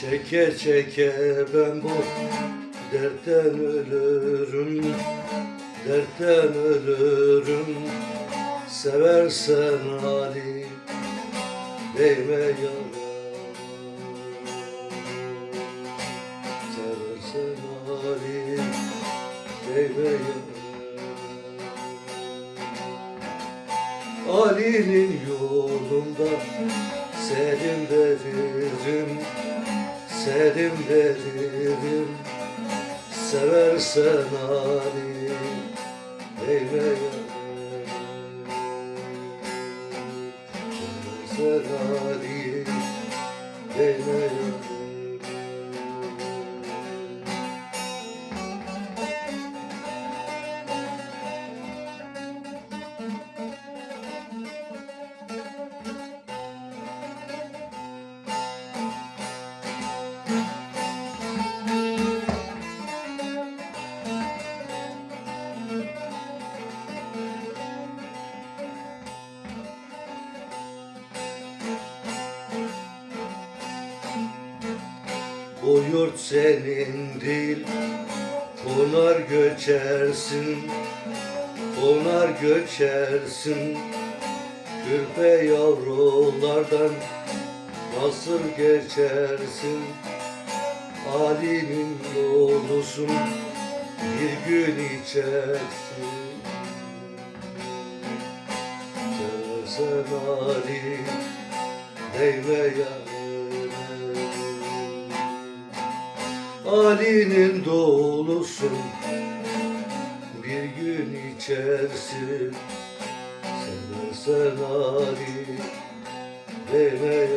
Çeke çeke ben bu dertten ölürüm Dertten ölürüm. Seversen Ali Değme yara Seversen Ali Değme yara Ali'nin yolunda Selim veririm Selim veririm Seversen Değme yarim Seversen Ali Değme senin değil Konar göçersin Konar göçersin. Kürpe yavrulardan Nasıl geçersin. Ali'nin yolusun Bir gün içersin. Seversen Ali Değme yarime Ali'nin dolusun Bir gün içersin. Seversen Ali Değme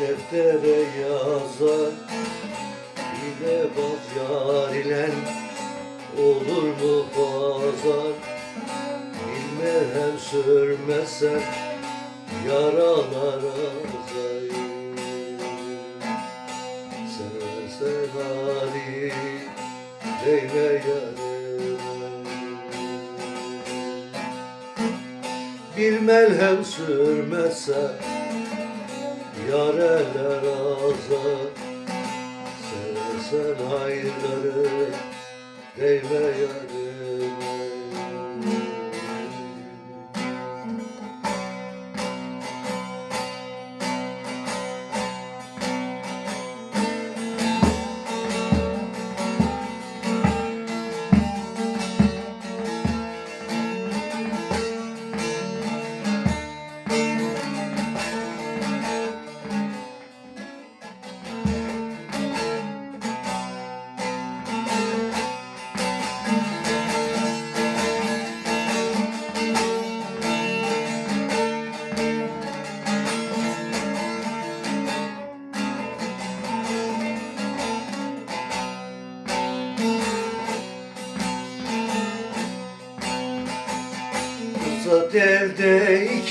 deftere yazar. İle baz yar ile olur mu pazar? Bilmem sürmesen yaralar azay Seversen Ali değme yarime bir melhem sürmezse azar Seversen hayırları Değme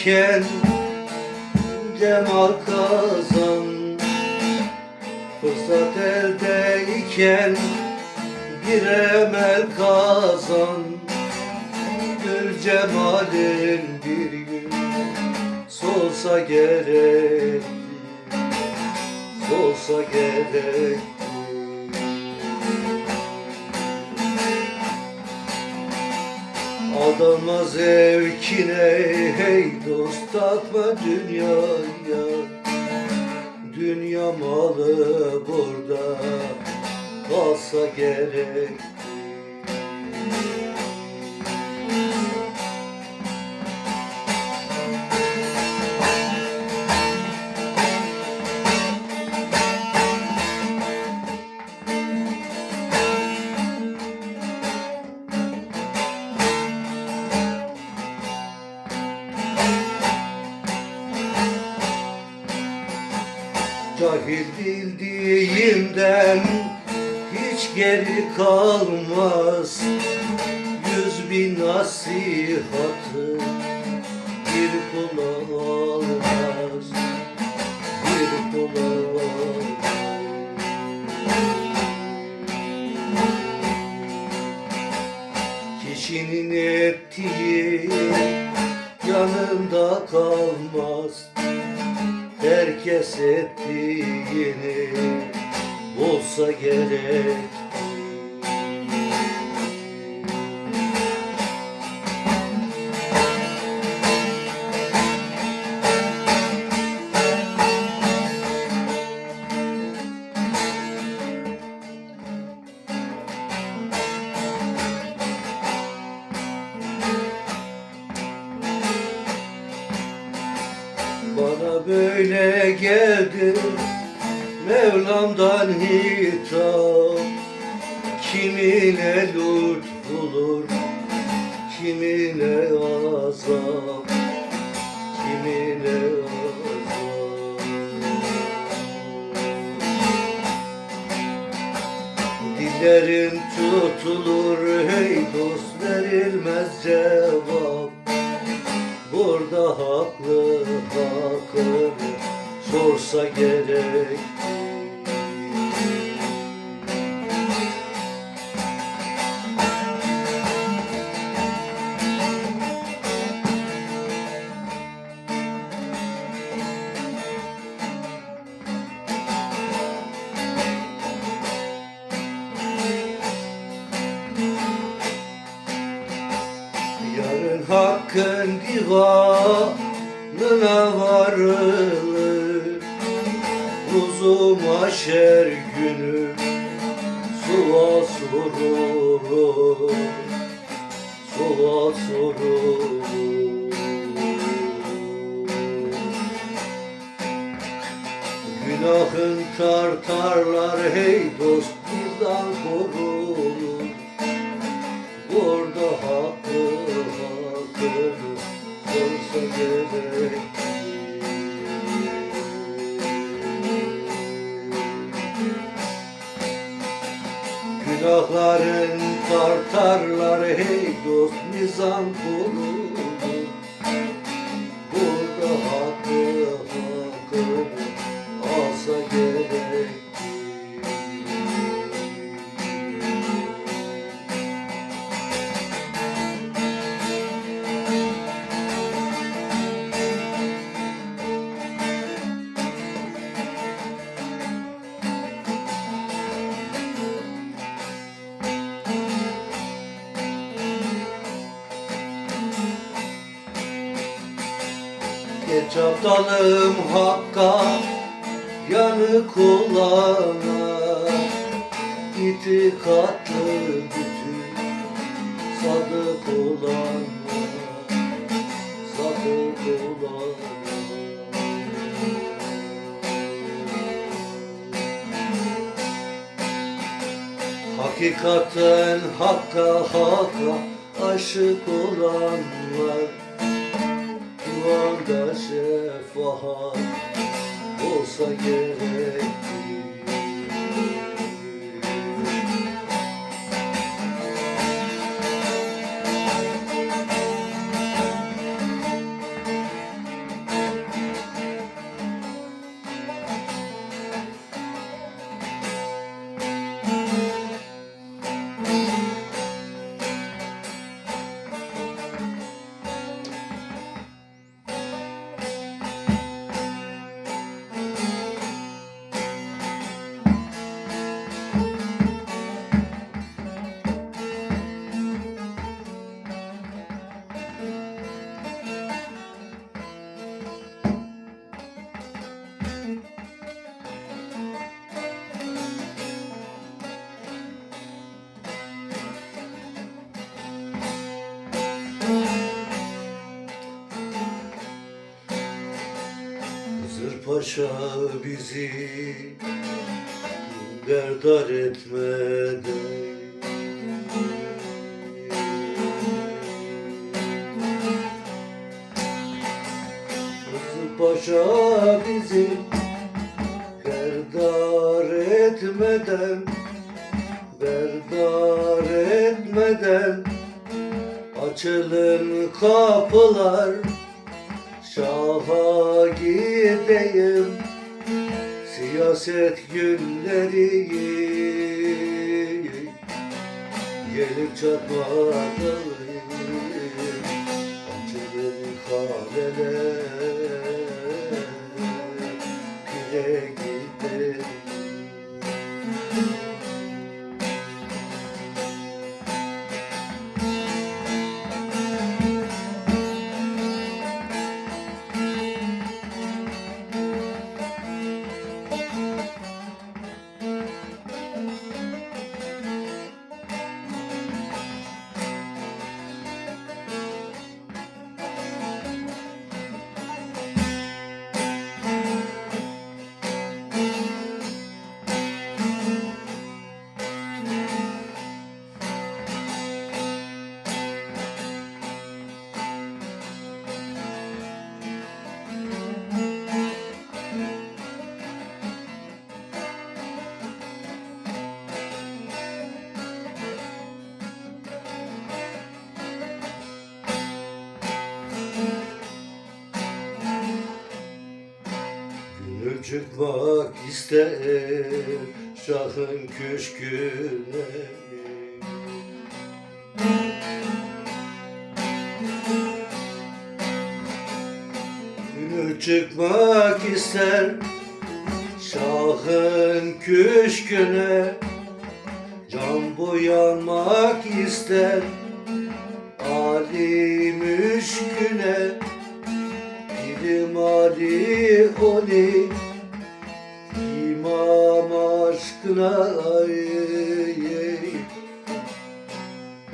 eldeyken Cemal kazan Fırsat eldeyken Bir emel kazan. Gül cemalin bir gün Solsa gerek Solsa gerek Aldanma zevkine hey dost takma dünyaya. Dünya malı burada kalsa gerek Cahil bildiğimden hiç geri kalmaz. Yüz bin nasihatı bir kula almaz. Bir kula almaz. Kişinin ettiği yanında kalmaz Herkes ettiğini olsa gerek geldi Mevlam'dan hitap. Kimine lütfulur Kimine azap Kimine azap. Dillerin tutulur hey dost verilmez cevap. Burada haklı hakkını sorsa gerek Uzun aşer günü suya sorulur Suya sorulur. Günahın tartarlar hey dost birden korulur. Burada hakkı hakkını sorsa gerek Günahların tartarlar hey dost mizan kurulur Geç aptalım hakka yanık olana İtikatlı bütün sadık olana Sadık olana Hakikaten hakka hakka aşık olanlar Duvanda şefaat olsa gerek Paşa bizi derdar etmeden. Paşa bizi derdar etmeden Haberdar etmeden. Açılın kapılar Şaha gideyim Siyaset günleri Gelip çatmadı Açılın kaleler çıkmak ister Şahın köşküne. Çıkmak ister Şahın köşküne. Can boyanmak ister Ali müşküne İlim Ali Oli aşkına ay, ay.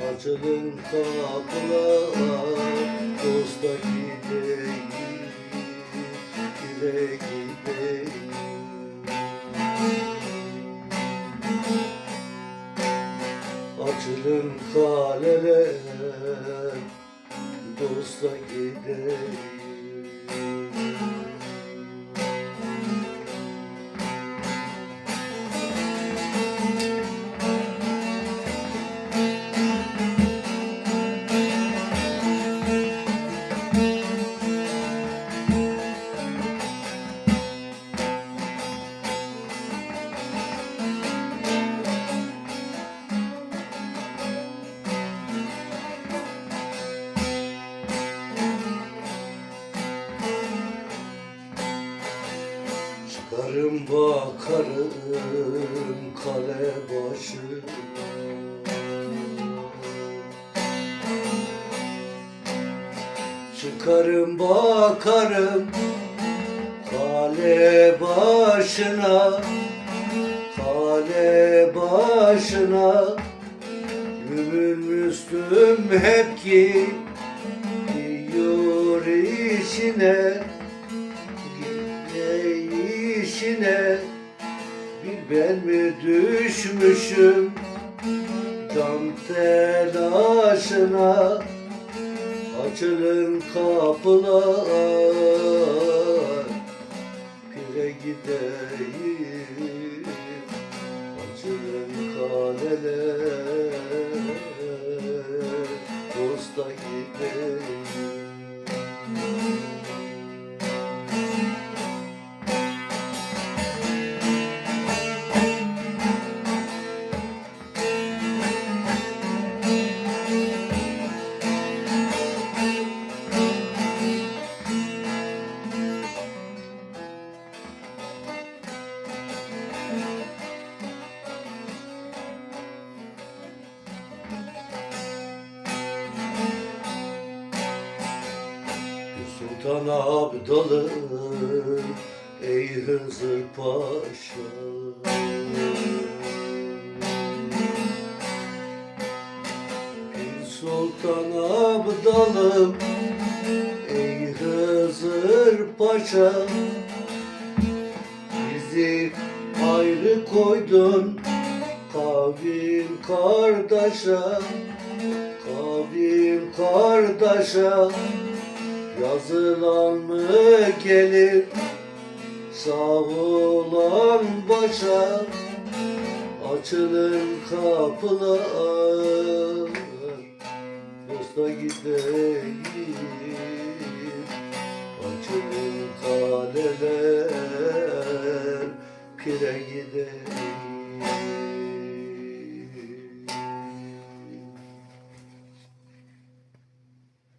Açılın kapılar Dosta gideyim Gide gideyim Açılın kaleler Dosta gideyim Çıkarım bakarım kale başı Çıkarım bakarım kale başına. Kale başına. Gümülmüştüm hep ki Diyor işine ben mi düşmüşüm Can telaşına Açılın kapılar Pire gideyim Açılın kaleler Dosta gideyim Sultan Abdalım ey Hızır Paşa. Sultan Abdalım ey Hızır Paşa. Bizi ayrı koydun kavim kardeşa Kavim kardeşa Yazılan mı gelir? Sağ olan başa Açılın kapılar. Dosta gideyim Açılın kaleler Pire gideyim